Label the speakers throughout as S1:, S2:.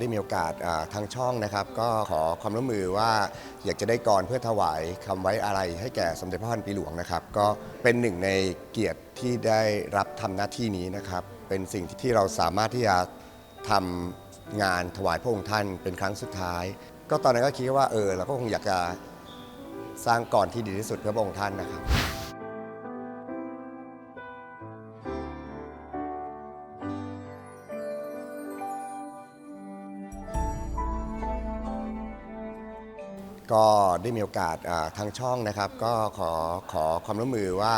S1: ได้มีโอกาสทางช่องนะครับ ก็ขอความร่วมมือว่าอยากจะได้กรเพื่อถวายคำไว้อะไรให้แก่สมเด็จพระพันปีหลวงนะครับ ก็เป็นหนึ่งในเกียรติที่ได้รับทำหน้าที่นี้นะครับ เป็นสิ่งที่เราสามารถที่จะทำงานถวายพระองค์ท่านเป็นครั้งสุดท้าย ก็ตอนนั้นก็คิดว่าเออเราก็คงอยากจะสร้างกรที่ดีที่สุดเพื่อพระองค์ท่านนะครับ ก็ได้มีโอกาสทางช่องนะครับ ก็ขอขอความร่วมมือว่า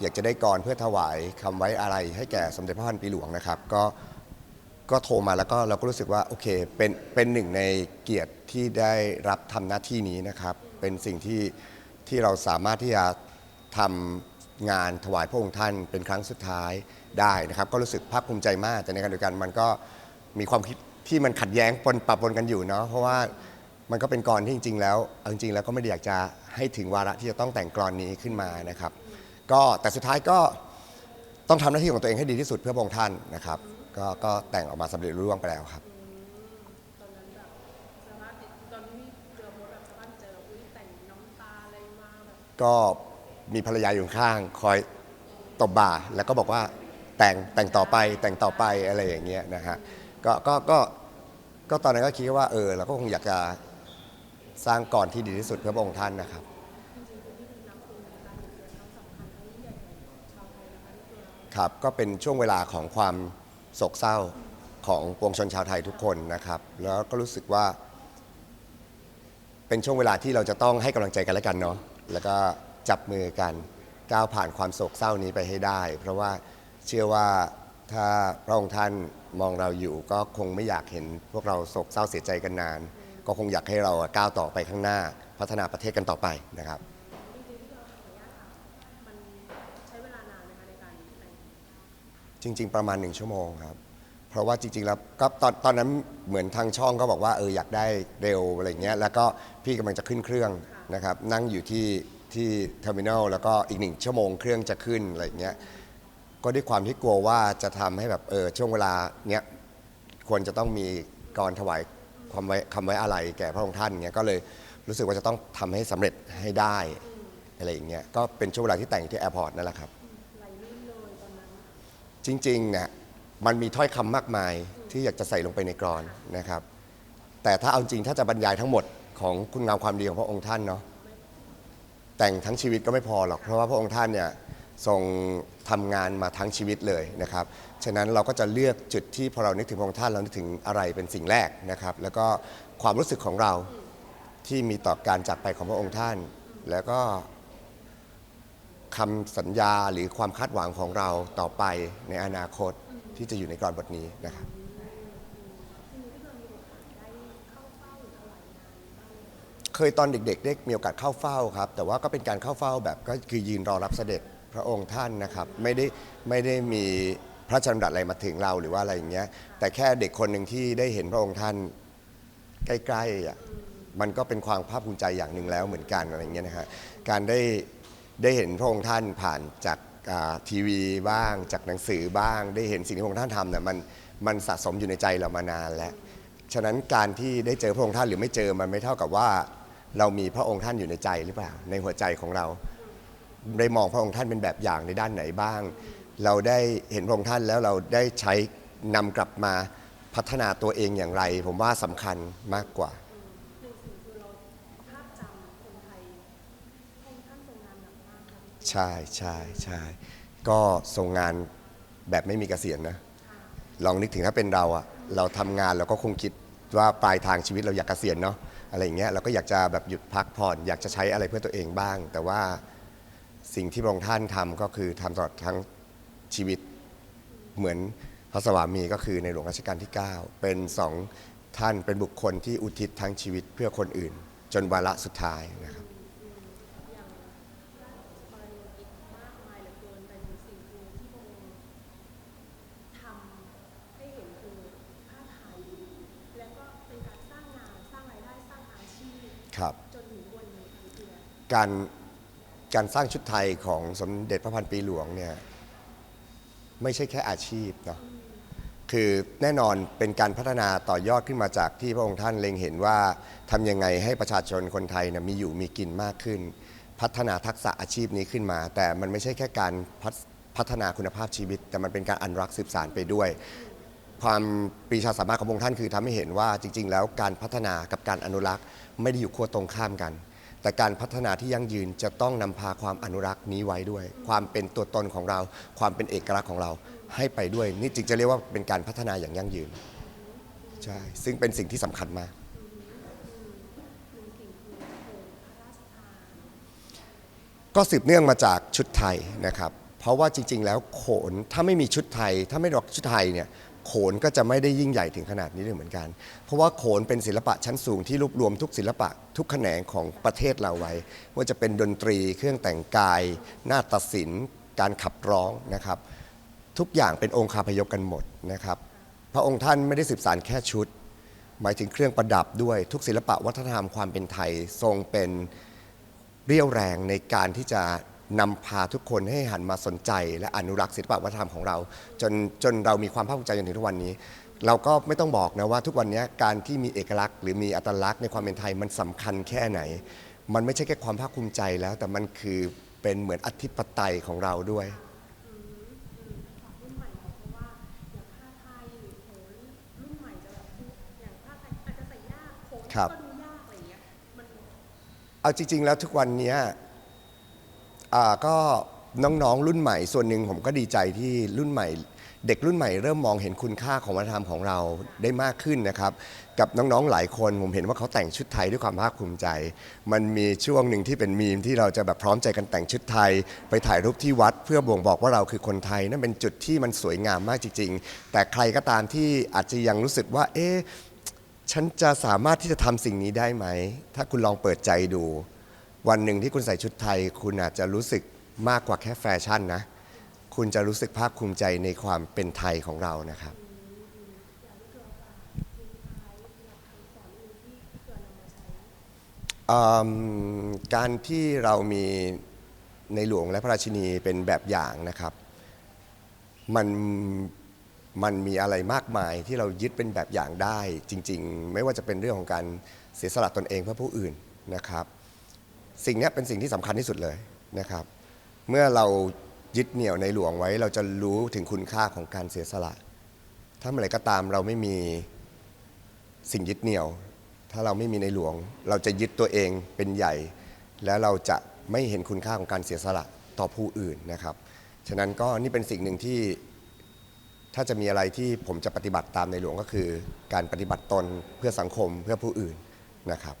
S1: อยากจะได้กรเพื่อถวายคำไว้อะไรให้แก่สมเด็จพระพันปีหลวงนะครับ ก็ก็โทรมาแล้วก็เราก็รู้สึกว่าโอเคเป็นเป็นหนึ่งในเกียรติที่ได้รับทำหน้าที่นี้นะครับ เป็นสิ่งที่ที่เราสามารถที่จะทำงานถวายพระองค์ท่านเป็นครั้งสุดท้ายได้นะครับ ก็รู้สึกภาคภูมิใจมากแต่ในขณะเดียวกันมันก็มีความคิดที่มันขัดแย้งปนปะปนกันอยู่เนาะเพราะว่า มันก็เป็นกรที่จริงๆ แล้วเอาจริงๆแล้วก็ไม่ได้อยากจะให้ถึงวาระที่จะต้องแต่งกรนี้ขึ้นมานะครับ ก็แต่สุดท้ายก็ต้องทำหน้าที่ของตัวเองให้ดีที่สุดเพื่อพระองค์ท่านนะครับก็ก็แต่งออกมาสำเร็จรุ่ร่วงไปแล้วครับ
S2: ตอนนั้นแบบสภาพจิตตอนที่เจอโพสต์แบบสภาพเจออุ้ยแต่งน้ำตาอะไรมาแบบ
S1: ก็มีภรรยาอยู่ข้างคอยตบบ่าแล้วก็บอกว่าแต่งแต่งต่อไปแต่งต่อไปอะไรอย่างเงี้ยนะฮะก็ก็ก็ก็ตอนนั้นก็คิดว่าเออเราก็คงอยากจะ สร้างกรที่ดีที่สุดเพื่อพระองค์ท่านนะครับ ครับก็เป็นช่วงเวลาของความโศกเศร้าของปวงชนชาวไทยทุกคนนะครับ แล้วก็รู้สึกว่า เป็นช่วงเวลาที่เราจะต้องให้กำลังใจกันและกันเนาะแล้วก็จับมือกันก้าวผ่านความโศกเศร้านี้ไปให้ได้ เพราะว่าเชื่อว่าถ้าพระองค์ท่านมองเราอยู่ก็คงไม่อยากเห็นพวกเราโศกเศร้าเสียใจกันนาน ก็คงอยากให้เราก้าวต่อไปข้างหน้า พัฒนาประเทศกันต่อไปนะครับจริง ๆ ประมาณหนึ่งชั่วโมงครับ เพราะว่าจริง ๆ แล้วก็ตอนตอนนั้นเหมือนทางช่องก็บอกว่าเอออยากได้เร็วอะไรเงี้ย แล้วก็พี่กำลังจะขึ้นเครื่องนะครับ นั่งอยู่ที่ที่เทอร์มินอลแล้วก็อีกหนึ่งชั่วโมงเครื่องจะขึ้นอะไรเงี้ย ก็ด้วยความที่กลัวว่าจะทำให้แบบเออช่วงเวลาเนี้ยควรจะต้องมีกรถวาย ความไว้คำไว้อะไรแก่พระองค์ท่านเงี้ยก็เลยรู้สึกว่าจะต้องทำให้สำเร็จให้ได้อะไรอย่างเงี้ยก็เป็นช่วงเวลาที่แต่งอยู่ที่แอร์พอร์ตนั่นแหละครับ
S2: ไหลลื่นเลยตอนนั้น
S1: จริงๆเนี่ยมันมีถ้อยคำมากมายที่อยากจะใส่ลงไปในกรอนนะครับ แต่ถ้าเอาจริงถ้าจะบรรยายทั้งหมดของคุณงามความดีของพระองค์ท่านเนาะแต่งทั้งชีวิตก็ไม่พอหรอกเพราะว่าพระองค์ท่านเนี่ย ทรงทำงานมาทั้งชีวิตเลยนะครับ ฉะนั้นเราก็จะเลือกจุดที่พอเรานึกถึงพระองค์ท่านเรานึกถึงอะไรเป็นสิ่งแรกนะครับ แล้วก็ความรู้สึกของเราที่มีต่อการจากไปของพระองค์ท่าน แล้วก็คำสัญญาหรือความคาดหวังของเราต่อไปในอนาคตที่จะอยู่ในกรอนบทนี้นะครับเคยตอนเด็กๆได้มีโอกาสเข้าเฝ้าครับ แต่ว่าก็เป็นการเข้าเฝ้าแบบก็คือยืนรอรับเสด็จ พระองค์ท่านนะครับไม่ได้ไม่ได้มีพระราชดำรัสอะไรมาถึงเราหรือว่าอะไรอย่างเงี้ยแต่แค่เด็กคนหนึ่งที่ได้เห็นพระองค์ท่านใกล้ๆอะมันก็เป็นความภาคภูมิใจอย่างหนึ่งแล้วเหมือนกันอะไรอย่างเงี้ยนะฮะการได้ได้เห็นพระองค์ท่านผ่านจากทีวีบ้าง จากหนังสือบ้าง ได้เห็นสิ่งที่พระองค์ท่านทำเนี่ยมันมันสะสมอยู่ในใจเรามานานแล้ว ฉะนั้นการที่ได้เจอพระองค์ท่านหรือไม่เจอมันไม่เท่ากับว่า เรามีพระองค์ท่านอยู่ในใจหรือเปล่า ในหัวใจของเรา ได้มองพระองค์ท่านเป็นแบบอย่างในด้านไหนบ้าง เราได้เห็นพระองค์ท่านแล้วเราได้ใช้นำกลับมาพัฒนาตัวเองอย่างไร ผมว่าสำคัญมากกว่า
S2: หนึ่งสิ่งคือเราภาพจำคนไทยพระองค์ท่านทรงงานหนักมากค่ะ
S1: ใช่ใช่ใช่ก็ทรงงานแบบไม่มีเกษียณนะ ลองนึกถึงถ้าเป็นเราอะเราทำงานเราก็คงคิดว่าปลายทางชีวิตเราอยากเกษียณเนาะอะไรอย่างเงี้ยเราก็อยากจะแบบหยุดพักผ่อน อยากจะใช้อะไรเพื่อตัวเองบ้าง แต่ว่า สิ่งที่พระองค์ท่านทำก็คือทำตลอดทั้งชีวิตเหมือนพระสวามีก็คือในหลวงรัชกาลที่ 9 เป็นสองท่านเป็นบุคคลที่อุทิศทั้งชีวิตเพื่อคนอื่น จนวาระสุดท้ายนะครับ
S2: อย่างกรณีอีกมากมายเหลือเกินแต่หนึ่งสิ่งคือที่พร การสร้างชุ
S1: ดไทยของสมเด็จพระพันปีหลวงเนี่ยไม่ใช่แค่อาชีพเนาะคือแน่นอนเป็นการพัฒนาต่อยอดขึ้นมาจากที่พระองค์ท่านเล็งเห็นว่าทำยังไงให้ประชาชนคนไทยนะมีอยู่มีกินมากขึ้น พัฒนาทักษะอาชีพนี้ขึ้นมา แต่มันไม่ใช่แค่การพัฒพัฒนาคุณภาพชีวิต แต่มันเป็นการอนุรักษ์สืบสานไปด้วย ความปรีชาสามารถของพระองค์ท่านคือทำให้เห็นว่าจริง ๆ แล้วการพัฒนากับการอนุรักษ์ไม่ได้อยู่ขั้วตรงข้ามกัน แต่การพัฒนาที่ยั่งยืนจะต้องนำพาความอนุรักษ์นี้ไว้ด้วย ความเป็นตัวตนของเรา ความเป็นเอกลักษณ์ของเราให้ไปด้วย นี่จึงจะเรียกว่าเป็นการพัฒนาอย่างยั่งยืนใช่ซึ่งเป็นสิ่งที่สำคัญมากก็สืบเนื่องมาจากชุดไทยนะครับ เพราะว่าจริง ๆ แล้วโขนถ้าไม่มีชุดไทย ถ้าไม่ดอกชุดไทยเนี่ย โขนก็จะไม่ได้ยิ่งใหญ่ถึงขนาดนี้เลยเหมือนกัน เพราะว่าโขนเป็นศิลปะชั้นสูงที่รวบรวมทุกศิลปะทุกแขนงของประเทศเราไว้ ว่าจะเป็นดนตรีเครื่องแต่งกายนาฏศิลป์การขับร้องนะครับ ทุกอย่างเป็นองค์คาพยพกันหมดนะครับ พระองค์ท่านไม่ได้สืบสารแค่ชุด หมายถึงเครื่องประดับด้วยทุกศิลปะวัฒนธรรมความเป็นไทยทรงเป็นเรี่ยวแรงในการที่จะ นำพาทุกคนให้หันมาสนใจ และอนุรักษ์ศิลปวัฒนธรรมของเรา จนจนเรามีความภาคภูมิใจจนถึงทุกวันนี้ เราก็ไม่ต้องบอกนะว่าทุกวันนี้การที่มีเอกลักษณ์ หรือมีอัตลักษณ์ในความเป็นไทยมันสำคัญแค่ไหน มันไม่ใช่แค่ความภาคภูมิใจแล้ว แต่มันคือเป็นเหมือนอธิปไตยของเราด้วย
S2: ฝากรุ่นใหม่หน่อยเพราะว่าอย่างผ้าไทยหรือโขนรุ่นใหม่จะแบบดูอย่างผ้าไทยอาจจะใส่ยากโขน
S1: ครับ
S2: ก็ดูยากอะไรอย่างเงี้ยมัน
S1: เอาจริง ๆ แล้วทุกวันเนี้ย อ่าก็น้องๆรุ่นใหม่ส่วนหนึ่งผมก็ดีใจที่รุ่นใหม่ เด็กรุ่นใหม่เริ่มมองเห็นคุณค่าของวัฒนธรรมของเราได้มากขึ้นนะครับ กับน้องๆหลายคนผมเห็นว่าเขาแต่งชุดไทยด้วยความภาคภูมิใจ มันมีช่วงหนึ่งที่เป็นมีมที่เราจะแบบพร้อมใจกันแต่งชุดไทย ไปถ่ายรูปที่วัด เพื่อบ่งบอกว่าเราคือคนไทยนั่นเป็นจุดที่มันสวยงามมากจริง ๆ แต่ใครก็ตามที่อาจจะยังรู้สึกว่า เอ๊ะฉันจะสามารถที่จะทำสิ่งนี้ได้ไหมถ้าคุณลองเปิดใจดู วันหนึ่งที่คุณใส่ชุดไทย คุณอาจจะรู้สึกมากกว่าแค่แฟชั่นนะ คุณจะรู้สึกภาคภูมิใจในความเป็นไทยของเรานะครับ การที่เรามีในหลวงและพระราชินีเป็นแบบอย่างนะครับ มันมันมีอะไรมากมายที่เรายึดเป็นแบบอย่างได้จริง ๆ ไม่ว่าจะเป็นเรื่องของการเสียสละตนเองเพื่อผู้อื่นนะครับ สิ่งนี้เป็นสิ่งที่สำคัญที่สุดเลยนะครับ เมื่อเรายึดเหนี่ยวในหลวงไว้เราจะรู้ถึงคุณค่าของการเสียสละ ถ้าเมื่อไหร่ก็ตามเราไม่มีสิ่งยึดเหนี่ยว ถ้าเราไม่มีในหลวง เราจะยึดตัวเองเป็นใหญ่ แล้วเราจะไม่เห็นคุณค่าของการเสียสละต่อผู้อื่นนะครับ ฉะนั้นก็นี่เป็นสิ่งหนึ่งที่ถ้าจะมีอะไรที่ผมจะปฏิบัติตามในหลวงก็คือ การปฏิบัติตนเพื่อสังคมเพื่อผู้อื่นนะครับ